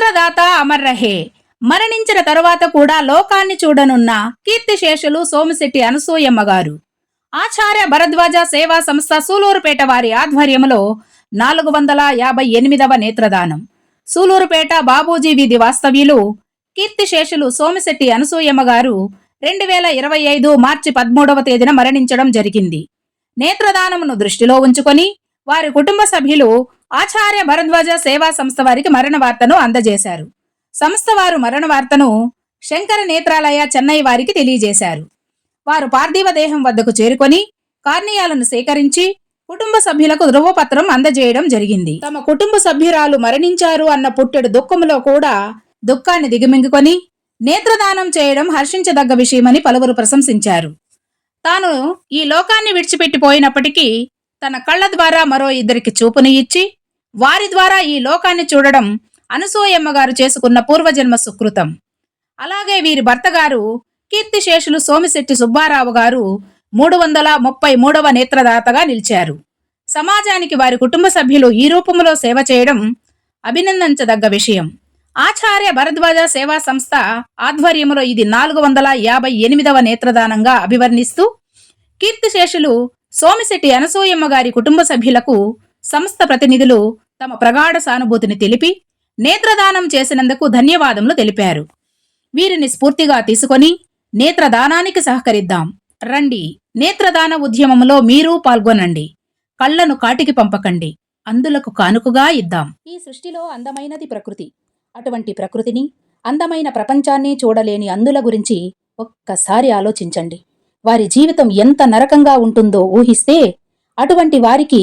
నేత్రదాత అమర్ రహే మరణించిన తరువాత కూడా లోకాన్ని చూడనున్న కీర్తిశేషులు సోమిశెట్టి అనసూయమ్మ గారు. ఆచార్య భరద్వాజ సేవా సంస్థ సూలూరుపేట వారి ఆధ్వర్యంలో నాలుగు వందల యాభై ఎనిమిదవ నేత్రదానం. సూలూరుపేట బాబూజీ వీధి వాస్తవ్యులు కీర్తిశేషులు సోమిశెట్టి అనసూయమ్మ గారు రెండు వేల ఇరవై ఐదు మార్చి పదమూడవ తేదీన మరణించడం జరిగింది. నేత్రదానమును దృష్టిలో ఉంచుకొని వారి కుటుంబ సభ్యులు ఆచార్య భరద్వాజ సేవా సంస్థ వారికి మరణ వార్తను అందజేశారు. సంస్థ వారు మరణ వార్తను శంకర నేత్రాలయ చెన్నై వారికి తెలియజేశారు. వారు పార్థివ దేహం వద్దకు చేరుకొని కార్నియాలను సేకరించి కుటుంబ సభ్యులకు ధృవపత్రం అందజేయడం జరిగింది. తమ కుటుంబ సభ్యురాలు మరణించారు అన్న పుట్టెడు దుఃఖములో కూడా దుఃఖాన్ని దిగమింగుకొని నేత్రదానం చేయడం హర్షించదగ్గ విషయమని పలువురు ప్రశంసించారు. తాను ఈ లోకాన్ని విడిచిపెట్టిపోయినప్పటికీ తన కళ్ళ ద్వారా మరో ఇద్దరికి చూపుని ఇచ్చి వారి ద్వారా ఈ లోకాన్ని చూడడం అనసూయమ్మ గారు చేసుకున్న పూర్వజన్మ సుకృతం. అలాగే వీరి భర్త గారు కీర్తిశేషులు సోమిశెట్టి సుబ్బారావు గారు మూడు వందల ముప్పై మూడవ నేత్రదాతగా నిలిచారు. సమాజానికి వారి కుటుంబ సభ్యులు ఈ రూపంలో సేవ చేయడం అభినందించదగ్గ విషయం. ఆచార్య భరద్వాజ సేవా సంస్థ ఆధ్వర్యంలో ఇది నాలుగు వందల యాభై ఎనిమిదవ నేత్రదానంగా అభివర్ణిస్తూ కీర్తిశేషులు సోమిశెట్టి అనసూయమ్మ గారి కుటుంబ సభ్యులకు సంస్థ ప్రతినిధులు తమ ప్రగాఢ సానుభూతిని తెలిపి నేత్రదానం చేసినందుకు ధన్యవాదములు తెలిపారు. వీరిని స్ఫూర్తిగా తీసుకొని నేత్రదానానికి సహకరిద్దాం. రండి నేత్రదాన ఉద్యమంలో మీరు పాల్గొనండి. కళ్ళను కాటికి పంపకండి. అందులకు కానుకగా ఇద్దాం. ఈ సృష్టిలో అందమైనది ప్రకృతి. అటువంటి ప్రకృతిని అందమైన ప్రపంచాన్ని చూడలేని అందుల గురించి ఒక్కసారి ఆలోచించండి. వారి జీవితం ఎంత నరకంగా ఉంటుందో ఊహిస్తే అటువంటి వారికి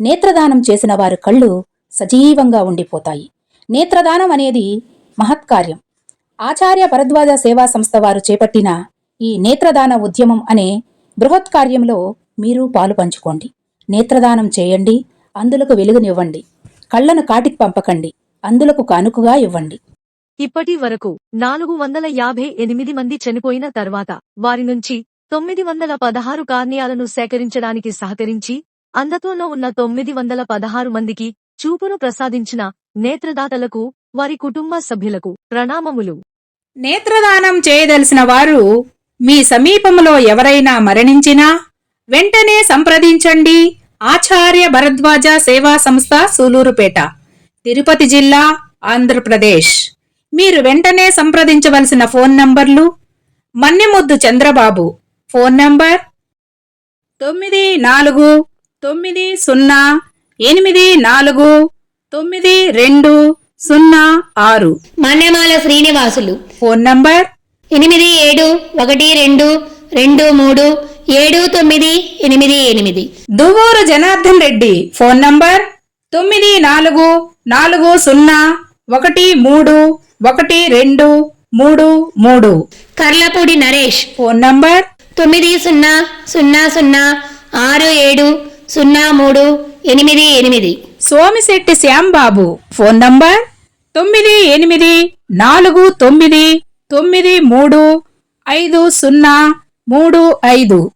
నేత్రదానం చేసిన వారి కళ్ళు సజీవంగా ఉండిపోతాయి. నేత్రదానం అనేది మహత్కార్యం. ఆచార్య భరద్వాజ సేవా సంస్థ వారు చేపట్టిన ఈ నేత్రదాన ఉద్యమం అనే బృహత్ కార్యంలో మీరు పాలు పంచుకోండి. నేత్రదానం చేయండి అందులకు వెలుగునివ్వండి. కళ్ళను కాటికి పంపకండి అందులకు కానుకగా ఇవ్వండి. ఇప్పటి వరకు నాలుగు వందల యాభై ఎనిమిది మంది చనిపోయిన తర్వాత వారి నుంచి తొమ్మిది వందల పదహారు కార్నియాలను సేకరించడానికి సహకరించి అంధత్వంలో ఉన్న తొమ్మిది వందల పదహారు మందికి చూపును ప్రసాదించిన నేత్రదాతలకు వారి కుటుంబ సభ్యులకు ప్రణామములు. నేత్రదానం చేయదలిసిన వారు మీ సమీపంలో ఎవరైనా మరణించినా వెంటనే సంప్రదించండి. ఆచార్య భరద్వాజ సేవా సంస్థ సూలూరుపేట తిరుపతి జిల్లా ఆంధ్రప్రదేశ్. మీరు వెంటనే సంప్రదించవలసిన ఫోన్ నంబర్లు మన్నెముద్దు చంద్రబాబు. ఫోన్ నంబర్ తొమ్మిది నాలుగు తొమ్మిది సున్నా ఎనిమిది నాలుగు తొమ్మిది రెండు సున్నా ఆరు. మన్నెమాల శ్రీనివాసులు. Phone number? ఎనిమిది ఏడు ఒకటి రెండు రెండు మూడు ఏడు తొమ్మిది ఎనిమిది ఎనిమిది. దువ్వూరు జనార్దన్ రెడ్డి. Phone number? తొమ్మిది నాలుగు నాలుగు సున్నా ఒకటి మూడు ఒకటి రెండు మూడు మూడు. కర్లపూడి నరేష్. Phone number? తొమ్మిది సున్నా సున్నా సున్నా ఆరు ఏడు సున్నా మూడు ఎనిమిది ఎనిమిది. సోమిశెట్టి శ్యాంబాబు. ఫోన్ నంబర్ తొమ్మిది ఎనిమిది నాలుగు తొమ్మిది తొమ్మిది మూడు ఐదు సున్నా మూడు ఐదు.